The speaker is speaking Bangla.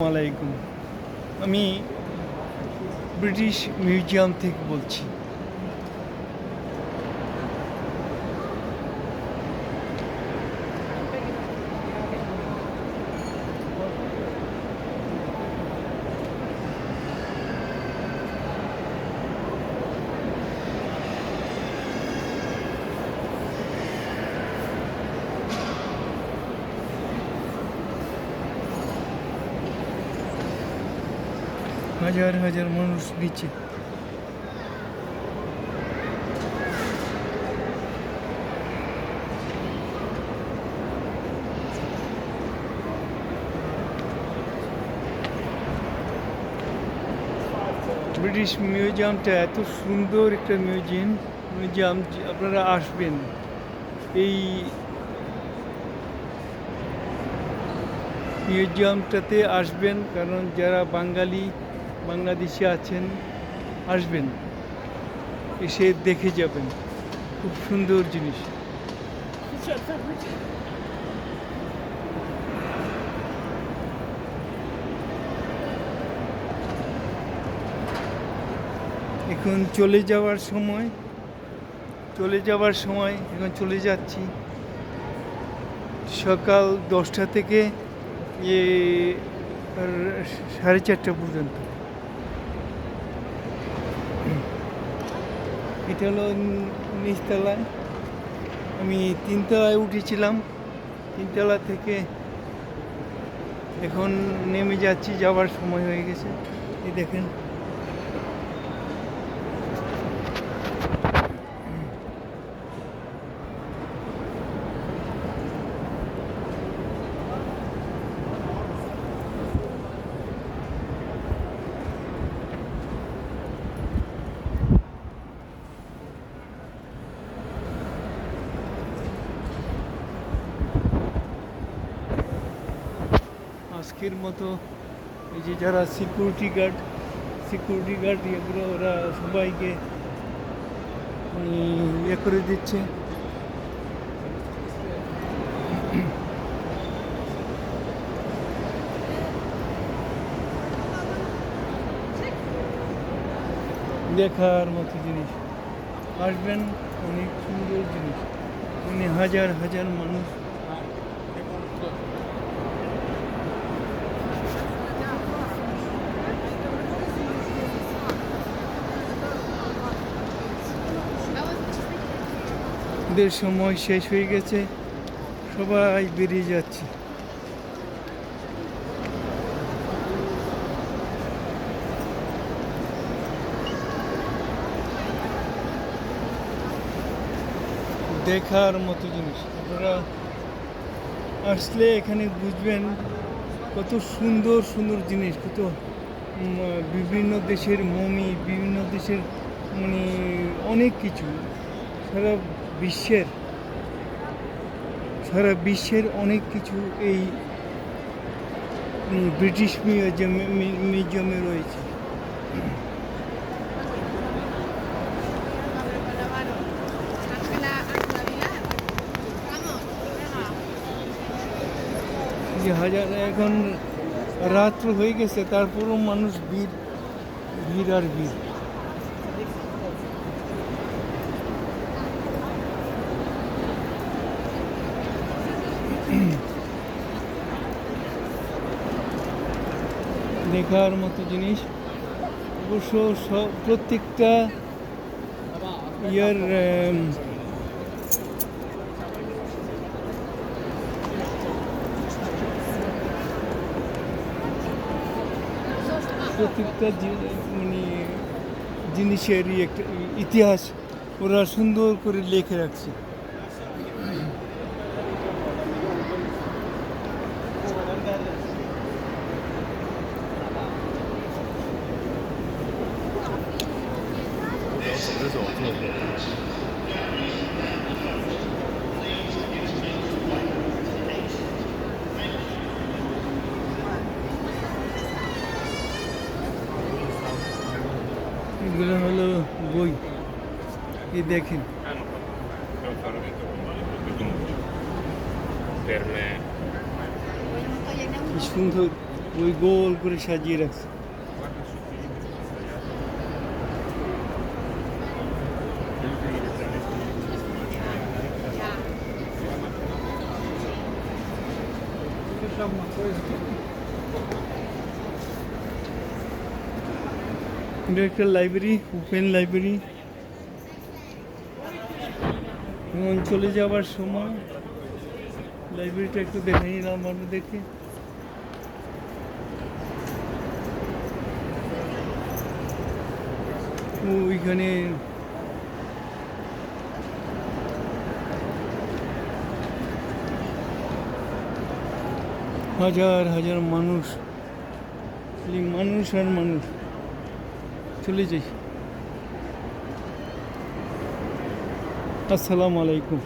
আলাইকুম। আমি ব্রিটিশ মিউজিয়াম থেকে বলছি। হাজার হাজার মানুষ নিচে ব্রিটিশ মিউজিয়ামটা এত সুন্দর একটা মিউজিয়াম মিউজিয়াম যে আপনারা আসবেন এই মিউজিয়ামটাতে আসবেন কারণ যারা বাঙালি বাংলাদেশি আছেন, আসবেন, এসে দেখে যাবেন। খুব সুন্দর জিনিস। এখন চলে যাওয়ার সময়, চলে যাওয়ার সময় এখন চলে যাচ্ছি। সকাল দশটা থেকে সাড়ে চারটা পর্যন্ত। এটা হলো নিচতলায় আমি তিনতলায় উঠেছিলাম। তিনতলা থেকে এখন নেমে যাচ্ছি, যাওয়ার সময় হয়ে গেছে। এই দেখেন। আজকের মতো। এই যে যারা সিকিউরিটি গার্ড সিকিউরিটি গার্ড এগুলো ওরা সবাইকে ইয়ে করে দিচ্ছে। দেখার মতো জিনিস। আসবেন, অনেক সুন্দর জিনিস। মানে হাজার হাজার মানুষ। ওদের সময় শেষ হয়ে গেছে। সবাই বেরিয়ে যাচ্ছে। দেখার মতো জিনিস। আপনারা আসলে এখানে বুঝবেন কত সুন্দর সুন্দর জিনিস, কত বিভিন্ন দেশের মমি, বিভিন্ন দেশের মানে অনেক কিছু। সারা বিশ্বের, সারা বিশ্বের অনেক কিছু এই ব্রিটিশ মিউজিয়ামে মিউজিয়ামে রয়েছে। হাজার, এখন রাত্র হয়ে গেছে, তারপরও মানুষ ভিড় ভিড় আর ভিড়। দেখার মতো জিনিস। অবশ্য সব প্রত্যেকটা ইয়ার প্রত্যেকটা মানে জিনিসেরই একটা ইতিহাস ওরা সুন্দর করে লেখে রাখছে। এগুলো হলো বই এই দেখেন কি সুন্দর ওই গোল করে সাজিয়ে রাখছে Deve এটা একটা লাইব্রেরি ওপেন লাইব্রেরি এবং চলে যাওয়ার সময় লাইব্রেরিটা একটু দেখে নিলাম আপনাদেরকে। ও, ওইখানে হাজার হাজার মানুষ খালি মানুষ আর মানুষ। চলে যাই। আসসালামু আলাইকুম।